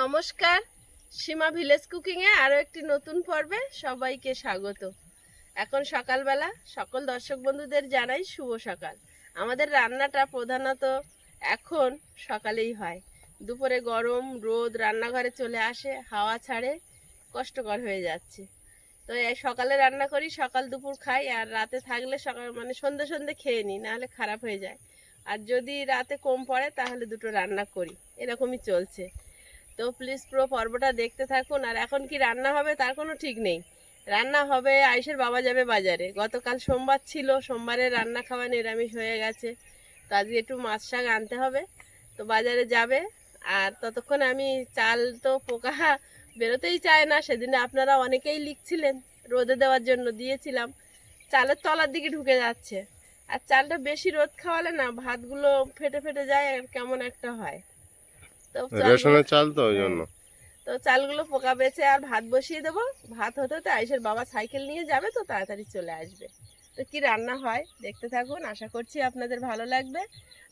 নমস্কার, সীমা ভিলেজ কুকিংয়ে আরও একটি নতুন পর্বে সবাইকে স্বাগত। এখন সকালবেলা, সকল দর্শক বন্ধুদের জানাই শুভ সকাল। আমাদের রান্নাটা প্রধানত এখন সকালেই হয়। দুপুরে গরম, রোদ, রান্নাঘরে চলে আসে, হাওয়া ছাড়ে, কষ্টকর হয়ে যাচ্ছে। তো সকালে রান্না করি, সকাল দুপুর খাই, আর রাতে থাকলে সকাল মানে সন্ধে সন্ধে খেয়ে নিই, নাহলে খারাপ হয়ে যায়। আর যদি রাতে কম পড়ে, তাহলে দুটো রান্না করি। এরকমই চলছে। তো প্লিজ পুরো পর্বটা দেখতে থাকুন। আর এখন কি রান্না হবে তার কোনো ঠিক নেই। রান্না হবে আয়ুষের বাবা যাবে বাজারে। গতকাল সোমবার ছিল, সোমবারে রান্না খাওয়া নিরামিষ হয়ে গেছে। তো আজকে একটু মাছ শাক আনতে হবে। তো বাজারে যাবে। আর ততক্ষণ আমি চাল তো পোকা বেরোতেই চায় না। সেদিনে আপনারা অনেকেই লিখছিলেন, রোদে দেওয়ার জন্য দিয়েছিলাম। চালের তলার দিকে ঢুকে যাচ্ছে। আর চালটা বেশি রোদ খাওয়ালে না, ভাতগুলো ফেটে ফেটে যায় আর কেমন একটা হয়। তো চাল- রেশনের চাল তো ওই জন্য। তো চালগুলো পোকা বেছে আর ভাত বসিয়ে দেবো। ভাত হতে হতে আইসের বাবা সাইকেল নিয়ে যাবে তো তাড়াতাড়ি চলে আসবে। তো কি রান্না হয় দেখতে থাকুন আশা করছি আপনাদের ভালো লাগবে।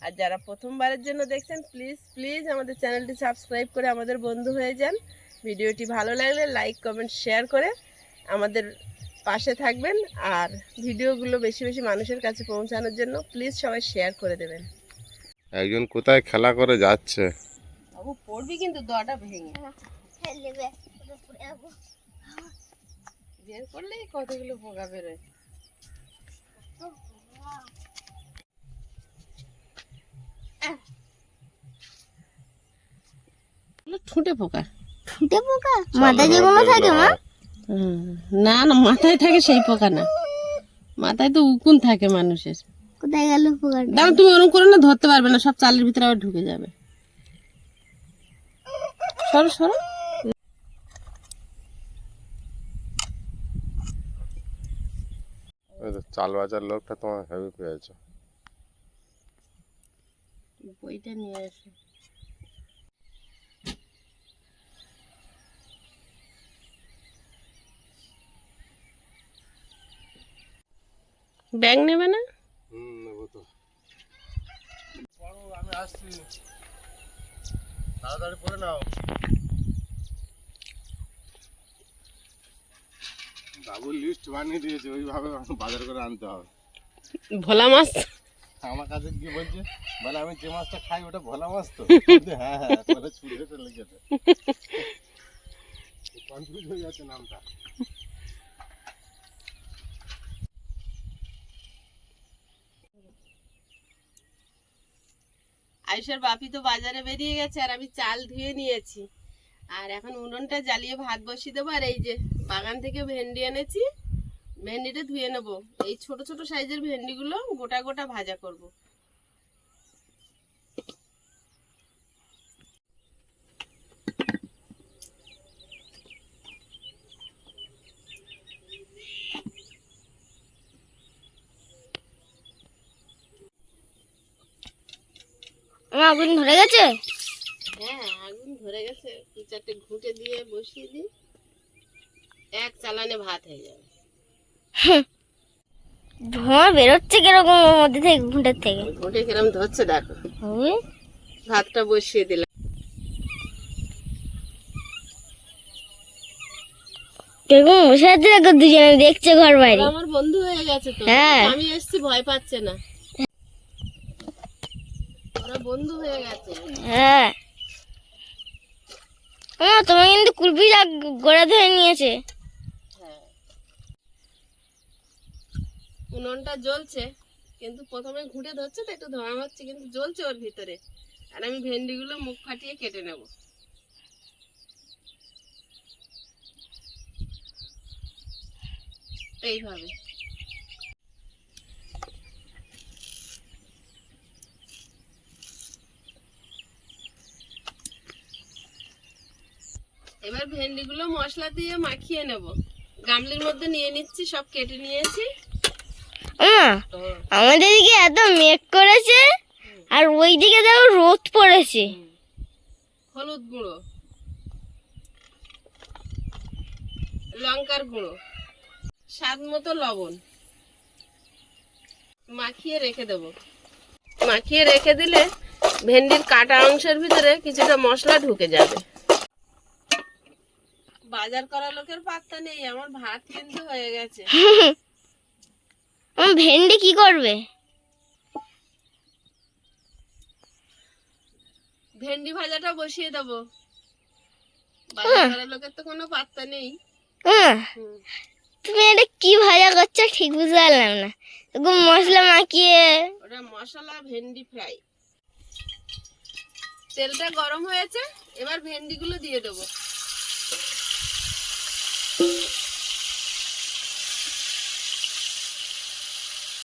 আর যারা প্রথমবারের জন্য দেখছেন প্লিজ প্লিজ আমাদের চ্যানেলটি সাবস্ক্রাইব করে আমাদের বন্ধু হয়ে যান। ভিডিওটি ভালো লাগলে লাইক কমেন্ট শেয়ার করে আমাদের পাশে থাকবেন। আর ভিডিওগুলো বেশি বেশি মানুষের কাছে পৌঁছানোর জন্য প্লিজ সবাই শেয়ার করে দেবেন। একজন কোথায় খেলা করে যাচ্ছে? বাবু পড়বি কিন্তু দটা ভেঙে। বের করলেই কতগুলো পোকা বেরোয়। ঠুঁটে পোকা? ফুটে পোকা? মাথায় যেগুলো থাকে মা? না না মাথায় থাকে সেই পোকা না। মাথায় তো উকুন থাকে মানুষের। কোথায় গেল দাম তুমি ওরকম করে না ধরতে পারবে না সব চালের ভিতরে আবার ঢুকে যাবে। সরো সরো। ওই তো চাল বাজার লোকটা তোমার হেভি পেয়েছ বইটা নিয়ে এসো ব্যাগ নেবে না? হুম নেব তো। আমি আসছি। তাড়াতাড়ি পরে নাও। বাবুর লিস্ট বানিয়ে দিয়েছে ওইভাবে বাজার করে আনতে হবে। ভোলা মাছ? আমার কাছে গিয়ে বলছে বলে আমি যে মাছটা খাই ওটা ভোলা মাছ তো? হ্যাঁ হ্যাঁ তাহলে ছুটে চলে গেছে। কনফিউজ হয়ে যাচ্ছে নামটা। আয়ুষের বাপি তো বাজারে বেরিয়ে গেছে আর আমি চাল ধুয়ে নিয়েছি আর এখন উনুনটা জ্বালিয়ে ভাত বসিয়ে দেবো আর এই যে বাগান থেকে ভেন্ডি এনেছি, ভেন্ডিটা ধুয়ে নেব এই ছোট ছোট সাইজের ভেন্ডিগুলো গোটা গোটা ভাজা করব। আগুন ধরে গেছে? হ্যাঁ আগুন ধরে গেছে। দু চারটে ঘুঁটে দিয়ে বসিয়ে দিই। এক চালানে ভাত হয়ে যাবে। ধোঁয়া বেরোচ্ছে কীরকম ওর মধ্যে থেকে ঘুঁটের থেকে? ঘুঁটে কিরম ধরছে দেখো। ভাতটা বসিয়ে দিলাম। কীরকম বসে আছে দেখো দুজনে দেখছে ঘর বাইরে আমার বন্ধু হয়ে গেছে তো। হ্যাঁ। আমি এসছি ভয় পাচ্ছে না। বন্ধু হয়ে গেছে। হ্যাঁ। ও তোমার কিন্তু কুলপি শাক গোড়া ধরে নিয়েছে। হ্যাঁ। উনুনটা জ্বলছে কিন্তু প্রথমে ঘুঁটে ধরছে তো একটু ধোঁয়া হচ্ছে কিন্তু জ্বলছে ওর ভিতরে। আর আমি ভেন্ডিগুলো মুখ ফাটিয়ে কেটে নেব। এইভাবে। এবার ভেন্ডিগুলো মশলা দিয়ে মাখিয়ে নেব। গামলির মধ্যে নিয়ে নিচ্ছি সব কেটে নিয়েছি। আমাদের দিকে এত মেঘ করেছে আর ওই দিকে দেখো রোদ পড়েছে। হলুদ গুঁড়ো। লঙ্কার গুঁড়ো। স্বাদ মতো লবণ। মাখিয়ে রেখে দেব। মাখিয়ে রেখে দিলে ভেন্ডির কাটা অংশের ভিতরে কিছুটা মশলা ঢুকে যাবে। বাজার করা লোকের পাত্তা নেই আমার ভাত কিন্তু হয়ে গেছে। আমার ভেন্ডি কি করবে? ভেন্ডি ভাজাটা বসিয়ে দেবো। বাজার করা লোকের তো কোনো পাত্তা নেই। হুম। তুমি এটা কি ভাজা করছ ঠিক বুঝতে পারলাম না। এরকম মশলা মাখিয়ে ওটা মশলা ভেন্ডি ফ্রাই। তেলটা গরম হয়েছে এবার ভেন্ডিগুলো দিয়ে দেবো।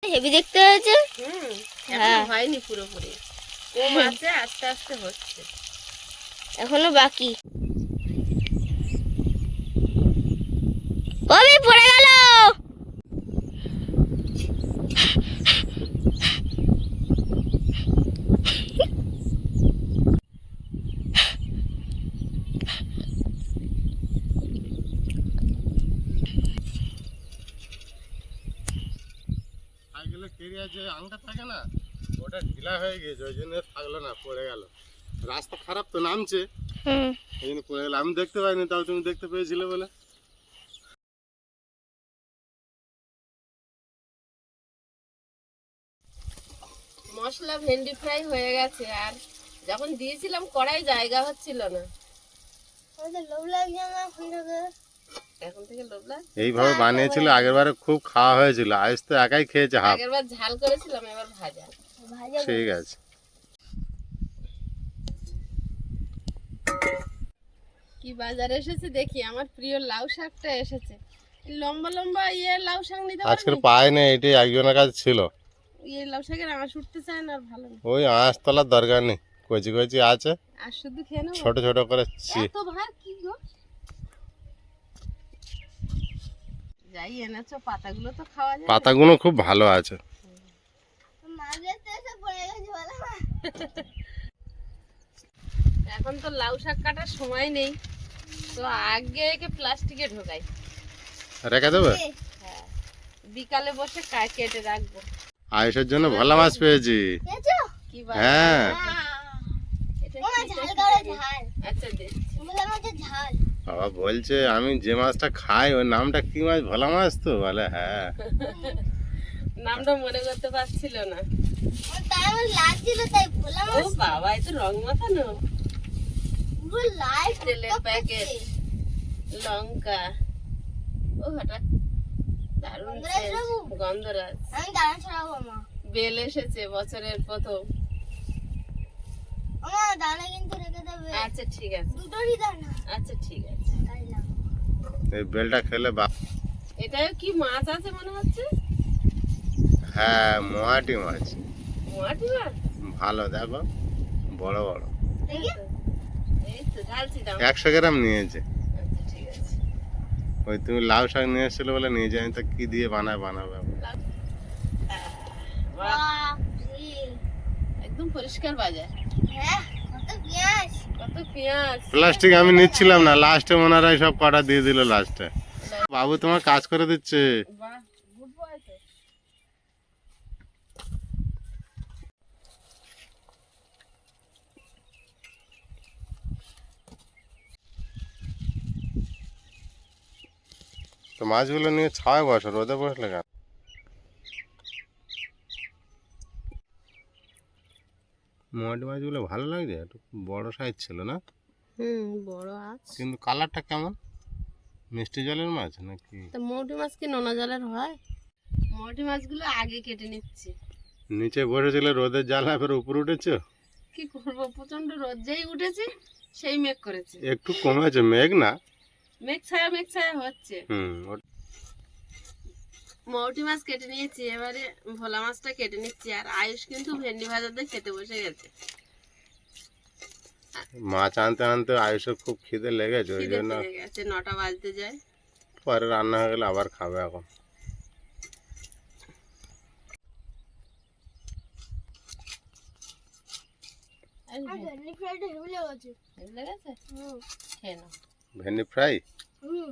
হেভি দেখতে হয়েছে? হুম হ্যাঁ। হয়নি পুরোপুরি। কম আছে আস্তে আস্তে হচ্ছে। এখনও বাকি। কবি পড়ে গেল! কেরিয়ার যে আংটা থাকে না ওটা ঢিলা হয়ে গিয়েছে ওই জন্য থাকল না পড়ে গেল। রাস্তা খারাপ তো নামছে। ওই জন্য পড়ে গেল। আমি দেখতে পাইনি তাও তুমি দেখতে পেয়েছিলে বলে। মশলা ভেন্ডি ফ্রাই হয়ে গেছে আর যখন দিয়েছিলাম কড়াই জায়গা হচ্ছিল না। এইভাবে বানিয়েছিল আগের বারে খুব খাওয়া হয়েছিল আজ তো একাই খেয়েছে হাফ। আগের বার ঝাল করেছিলাম এবার ভাজা। ভাজা ঠিক আছে। কি বাজারে এসেছে দেখি আমার প্রিয় লাউ শাকটা এসেছে। লম্বা লম্বা ইয়ে লাউ শাক নিতে আজকের পায় না এটাই একজনের কাছে ছিল। ইয়ে লাউ শাকের আঁশ উঠতে চায় না আর ভালো না। ওই আঁশ তোলার দরকার নেই কচি কচি আছে। আর শুধু খেয়ে ছোট ছোট করে এত ভার কি গো? যাই এনেছো পাতাগুলো তো খাওয়া যায়। পাতাগুলো খুব ভালো আছে। এখন তো লাউ শাক কাটার সময় নেই তো আগে একে প্লাস্টিকে ঢোকাই। রেখে দেবে? হ্যাঁ বিকালে বসে কা- কেটে রাখব। আয়ুষের জন্য ভালো মাছ পেয়েছি। কি বা হ্যাঁ। আচ্ছা ঝাল। বাবা বলছে আমি যে মাছটা খাই ওর নামটা কি মাছ? ভোলা মাছ তো? বলে হ্যাঁ। নামটা মনে করতে পারছিল না। লাগছিল তাই বললাম ও বাবা এ তো রং মাখানো। পুরো লাল তেলের প্যাকেট লঙ্কা। ও হঠাৎ দারুণ? গন্ধরাজ আমি দাঁড়া ছড়াবো মা। বেল এসেছে বছরের প্রথম। আমার দানা কিন্তু রেখে দেবে। আচ্ছা ঠিক আছে। দুটোরই দানা আচ্ছা ঠিক আছে। এই বেলটা খেলে বা কি মাছ আছে মনে হচ্ছে? হ্যাঁ মোয়াটি মাছ। মাটি মাছ? ভালো দেখো। বড় বড়। একশো গ্রাম নিয়েছে। আচ্ছা ঠিক আছে। ওই তুমি লাউ শাক নিয়ে এসেছিলে বলে নিয়ে যাই তো কি দিয়ে বানায় বানাবে? একদম পরিষ্কার বাজার। হ্যাঁ প্লাস্টিক আমি নিচ্ছিলাম না লাস্টে ওনারা সব কটা দিয়ে দিল লাস্টে বাবু তোমার কাজ করে দিচ্ছে। বাহ গুড বয় তো। মাছগুলো নিয়ে ছয় বছর রোদে বসলে কেন? মোয়াটি মাছগুলো ভালো লাগছে একটু বড় সাইজ ছিল না? হুম বড় আছ কিন্তু কালারটা কেমন? মিষ্টি জলের মাছ নাকি? তা মৌটি মাছ কি নোনা জলের হয়? মৌটি মাছগুলো আগে কেটে নিচ্ছি। নিচে বসেছিল রোদের জ্বালা ফের উপরে উঠেছে? কি করব? প্রচণ্ড রোদ। যেই উঠেছে সেই মেঘ করেছে। একটু কমেছে মেঘ না? মেঘ ছায়া মেঘ ছায়া হচ্ছে। হুম মৌটি মাছ কেটে নিয়েছি এবারে ভোলা মাছটা কেটে নিচ্ছি আর আয়ুষ কিন্তু ভেন্ডি ভাজাতে খেতে বসে গেছে। মাছ আনতে আনতে আয়ুষের খুব খিদে লেগেছে ওই জন্য গেছে নটা বাজতে যায়। পরে রান্না হয়ে গেলে আবার খাবে এখন। ভেন্ডি খেয়ে নাও। ফ্রাই? হুম।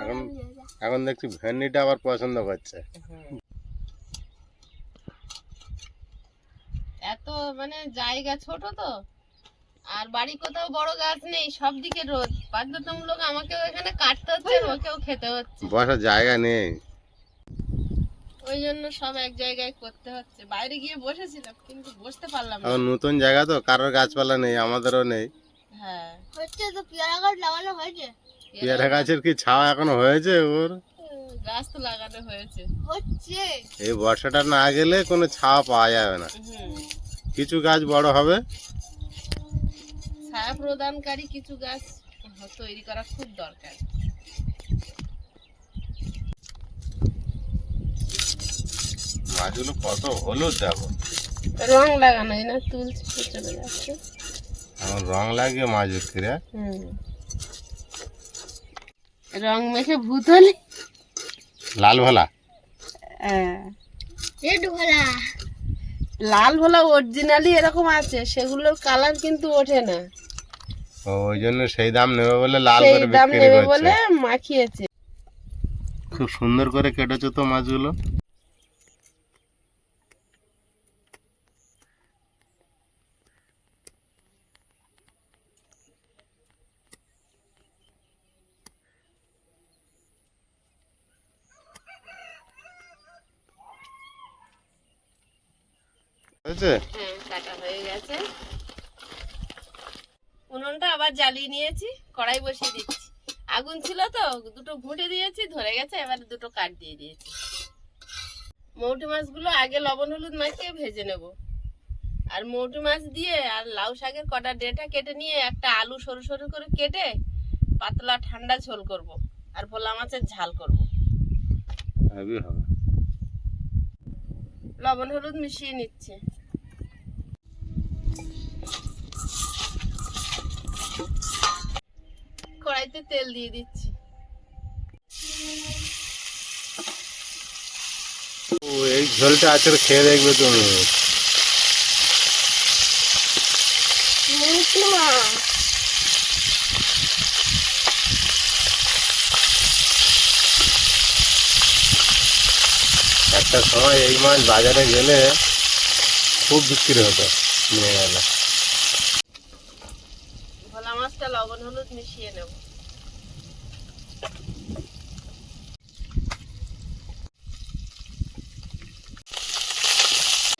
এখন এখন দেখছি ভেন্ডিটা আবার পছন্দ করছে। এত মানে জায়গা ছোট তো আর বাড়ি কোথাও বড় গাছ নেই সব দিকে রোদ। বাধ্যতামূলক আমাকেও এখানে কাটতে হচ্ছে আর ওকেও খেতে হচ্ছে। বসার জায়গা নেই। ওই জন্য সব এক জায়গায় করতে হচ্ছে। বাইরে গিয়ে বসেছিলাম কিন্তু বসতে পারলাম না। নতুন জায়গা তো কারোর গাছপালা নেই আমাদেরও নেই। হ্যাঁ। হচ্ছে তো পেয়ারা গাছ লাগানো হয়েছে। পেয়ারা গাছের কি ছাওয়া এখনও হয়েছে ওর? গাছ তো লাগানো হয়েছে। হচ্ছে। এই বর্ষাটা না গেলে কোনো ছাওয়া পাওয়া যাবে না। কিছু গাছ বড় হবে? ছায়া প্রদানকারী কিছু গাছ তৈরি করা খুব দরকার। মাছগুলো কত হলুদ দেখো। রং লাগানো না তুলছি চলে যাচ্ছে। এখন রং লাগিয়ে মাছ বিক্রি হুম। রং মেখে ভূত হলে? লাল ভোলা? হ্যাঁ। লাল ভোলা অরিজিনালি এরকম আছে সেগুলোর কালার কিন্তু ওঠে না। ও, ওই জন্য সেই দাম নেবে বলে লাল করে দাম বিক্রি নেবে বলে মাখিয়েছে। খুব সুন্দর করে কেটেছো তো মাছগুলো। হয়েছে হ্যাঁ কাটা হয়ে গেছে। উনুনটা আবার জ্বালিয়ে নিয়েছি কড়াই বসিয়ে দিচ্ছি। আগুন ছিল তো দুটো ঘুঁটে দিয়েছি ধরে গেছে এবার দুটো কাট দিয়ে দিয়েছি। মৌটি মাছগুলো আগে লবণ হলুদ মাখিয়ে ভেজে নেব। আর মৌটি মাছ দিয়ে আর লাউ শাকের কটা ডেটা কেটে নিয়ে একটা আলু সরু সরু করে কেটে পাতলা ঠান্ডা ঝোল করব আর ভোলা মাছের ঝাল করব। লবণ হলুদ মিশিয়ে নিচ্ছে। কড়াইতে তেল দিয়ে দিচ্ছি। এই ঝোলটা আজকে খেয়ে দেখবে তুমি। একটা সময় এই মাছ বাজারে গেলে খুব বিক্রি হতো নিয়ে গেলে ভোলা মাছটা লবণ হলুদ মিশিয়ে নেব।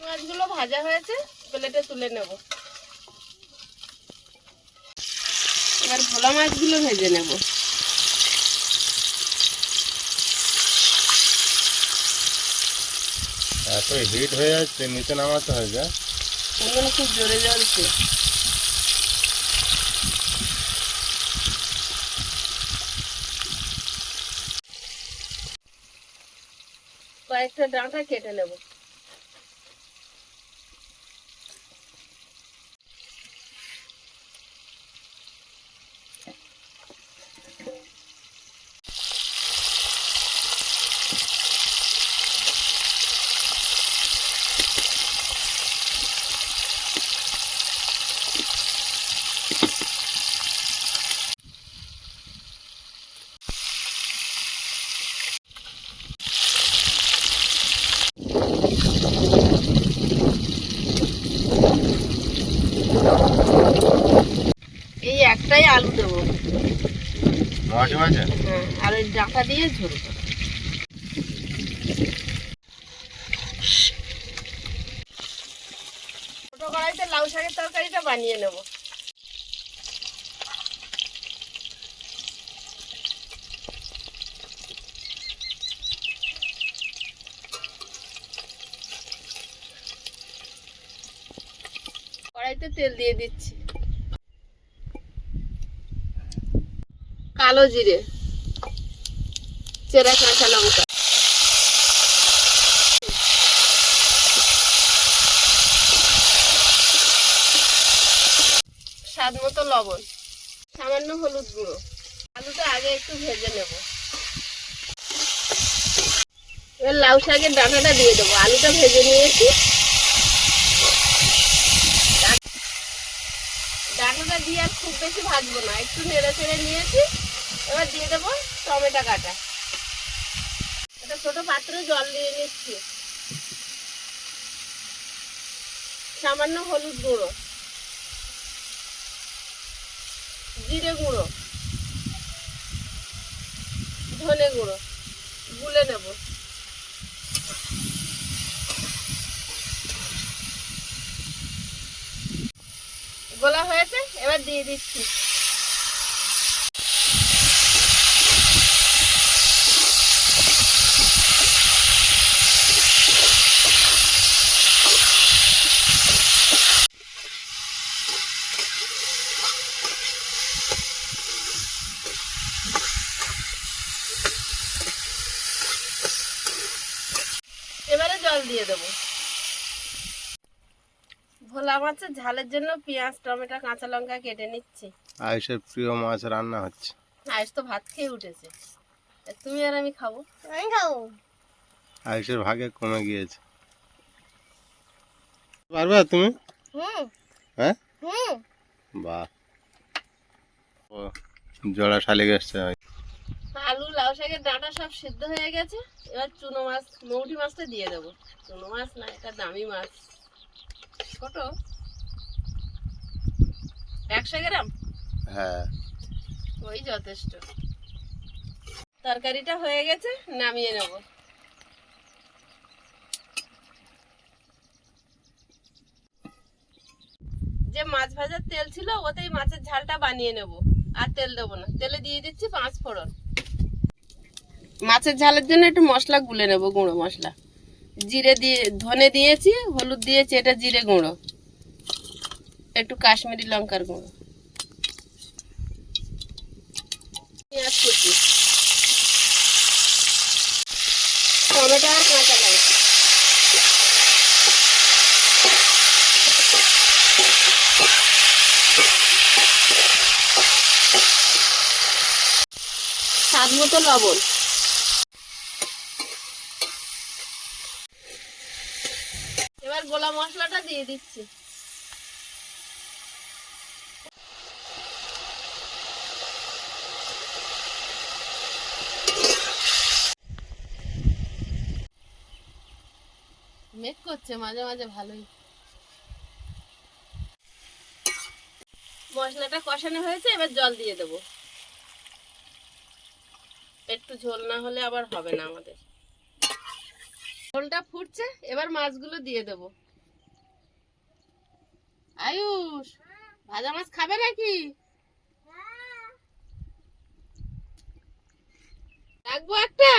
মাছগুলো ভাজা হয়েছে প্লেটে তুলে নেব। এবার ভোলা মাছগুলো ভেজে নেব। এত হিট হয়ে যাচ্ছে নিচে নামাতে হয়ে যায় ওগুলো খুব জোরে জ্বলছে। কয়েকটা ডাঁটা কেটে নেব এই একটাই আলু দেবো মাছ মাছে হ্যাঁ আর ওই দিয়ে ছোটো কড়াইতে লাউ শাকের তরকারিটা বানিয়ে কড়াইতে তেল দিয়ে দিচ্ছি। কালো জিরে, চেরা কাঁচা লঙ্কা। স্বাদ মতো লবণ, সামান্য হলুদ গুঁড়ো। আলুটা আগে একটু ভেজে নেব। এবার লাউ শাকের ডাঁটাটা দিয়ে দেবো। আলুটা ভেজে নিয়েছি। ডাঁটাটা দিয়ে আর খুব বেশি ভাজবো না। একটু নেড়ে চেড়ে নিয়েছি। এবার দিয়ে দেবো টমেটো কাটা। একটা ছোট পাত্রে জল দিয়ে নিচ্ছি। সামান্য হলুদ গুঁড়ো। জিরে গুঁড়ো। ধনে গুঁড়ো। গুলে নেব। গোলা হয়েছে, এবার দিয়ে দিচ্ছি এবারে জল দিয়ে দেবো। ভোলা মাছের ঝালের জন্য পেঁয়াজ টমেটো কাঁচা লঙ্কা কেটে নিচ্ছি। আয়ুষের প্রিয় মাছ রান্না হচ্ছে। আজ তো ভাত খেয়ে উঠেছে। তুমি আর আমি খাব? আমি খাব। আয়ুষের ভাগে কমে গিয়েছে। পারবে তুমি? হুম। হ্যাঁ? হুম। বাহ। ও জোড়া শালিক এসছে। আলু লাউ শাকের ডাঁটা সব সিদ্ধ হয়ে গেছে। এবার চুনো মাছ মৌটি মাছটা দিয়ে দেবো। চুনো মাছ না এটা দামি মাছ। ছোট। একশো গ্রাম? হ্যাঁ। ওই যথেষ্ট। তরকারিটা হয়ে গেছে নামিয়ে নেব। যে মাছ ভাজার তেল ছিল ওতেই মাছের ঝালটা বানিয়ে নেব। আর তেল দেবো না। তেলে দিয়ে দিচ্ছি পাঁচ ফোড়ন। মাছের ঝালের জন্য একটু মশলা গুলে নেব, গুঁড়ো মশলা। জিরে দিয়ে, ধনে দিয়েছি, হলুদ দিয়েছি, এটা জিরে গুঁড়ো। একটু কাশ্মীরি লঙ্কার গুঁড়ো। আর কাঁচা স্বাদ মতো লবণ এবার গোলা মশলাটা দিয়ে দিচ্ছি। মেক করছে মাঝে মাঝে ভালোই। মশলাটা কষানো হয়েছে, এবার জল দিয়ে দেবো। একটু ঝোল না হলে আবার হবে না আমাদের। ঝোলটা ফুটছে, এবার মাছগুলো দিয়ে দেবো। আয়ুষ ভাজা মাছ খাবে নাকি? রাখব একটা?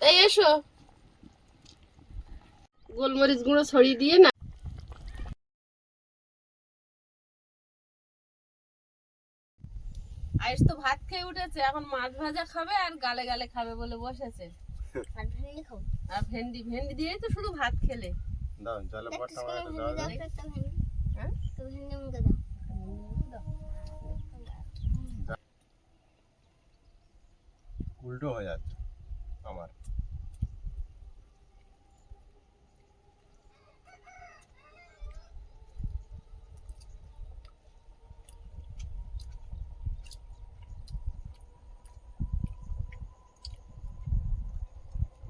তাই এসো। গোলমরিচ গুঁড়ো ছড়িয়ে দিয়ে না আইস তো ভাত খেয়ে উঠেছে এখন মাছ ভাজা খাবে আর গালে গালে খাবে বলে বসেছে। আর ভেন্ডি আর ভেন্ডি ভেন্ডি দিয়েই তো শুধু ভাত খেলে। দাও জলে একটা পড়তা করে দাও দাও হ্যাঁ একটা দাও উল্টো হয়ে যাচ্ছে আমার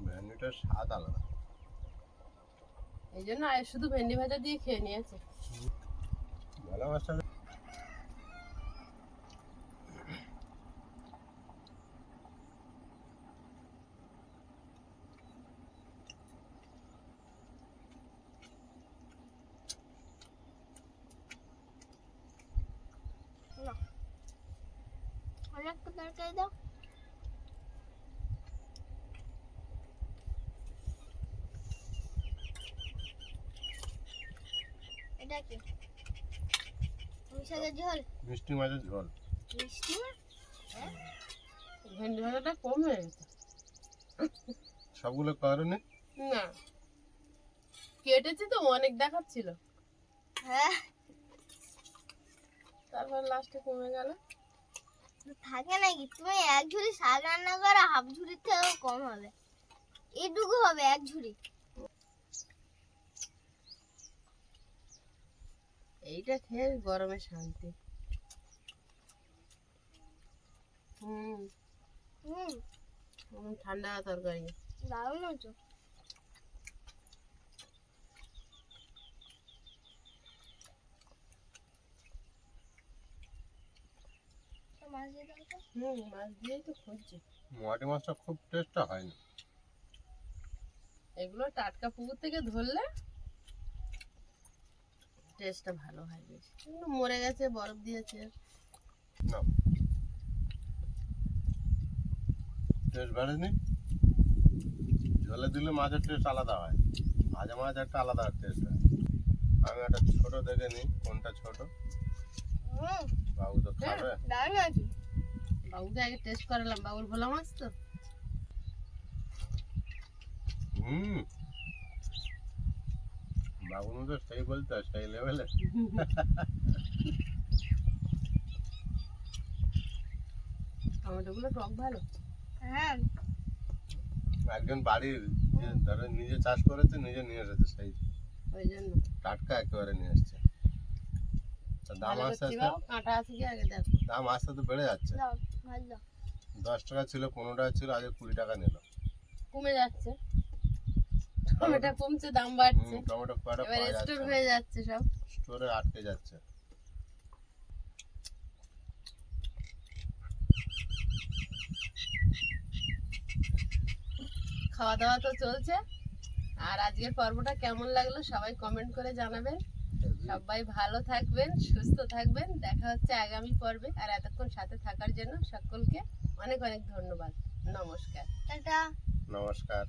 ভ্যানিটার স্বাদ আলাদা এই জন্য শুধু ভেন্ডি ভাজা দিয়ে খেয়ে নিয়েছে। ভালো মাছটা একটা তরকারি এটা কি মিশালের ঝোল মিষ্টি মাছের ঝোল মিষ্টি মাছ? ভেন্ডি ভাজাটা কম হয়ে গেছে। সবগুলো করনি না। কেটেছি তো অনেক দেখাচ্ছিল। হ্যাঁ? তারপর লাস্টে কমে গেল। থাকে নাকি? তুমি এক ঝুড়ি শাক রান্না করো হাফ ঝুড়ির থেকেও কম হবে। এইটুকু হবে এক ঝুড়ি। এইটা খেয়ে গরমে শান্তি। হুম। হুম। ঠান্ডা তরকারি। দারুণ হতো তোমার মাছ দিয়ে দাও হুম মাছ দিয়েই তো খুঁজছি। মোয়াটি মাছটা খুব টেস্টটা হয়নি। এগুলো টাটকা পুকুর থেকে ধরলে টেস্টটা ভালো হয় বেশ। মরে গেছে বরফ দিয়েছে। না। টেস্ট বাড়েনি। জলে দিলে মাছের টেস্ট আলাদা হয়। ভাজা মাছ একটা আলাদা টেস্ট হয়। আমি একটা ছোট দেখে নিই কোনটা ছোট? বাবু তো খাবে। দারুণ আছে। বাবুকে আগে টেস্ট করালাম। বাবুর ভোলা মাছ তো? হুম। বাবুর মতো সেই বলতে সেই লেভেলে টমেটোগুলো টক ভালো হ্যাঁ একজন বাড়ির ধরো নিজে চাষ করেছে নিজে নিয়ে এসেছে সেই ওই জন্য টাটকা একেবারে নিয়ে এসছে দাম আস্তে আস্তে কাঁটা আছে কি আগে দেখো দাম আস্তে আস্তে বেড়ে যাচ্ছে দশ টাকা ছিল পনেরো টাকা ছিল আজ কুড়ি টাকা নিল কমে যাচ্ছে টমেটো কমছে দাম বাড়ছে। টমেটো এবার স্টোর হয়ে যাচ্ছে সব। স্টোরে আটকে যাচ্ছে। খাওয়া দাওয়া তো চলছে। আর আজকের পর্বটা কেমন লাগল সবাই কমেন্ট করে জানাবেন সবাই ভালো থাকবেন সুস্থ থাকবেন। দেখা হচ্ছে আগামী পর্বে। আর এতক্ষণ সাথে থাকার জন্য সকলকে অনেক অনেক ধন্যবাদ। নমস্কার। টাটা। নমস্কার।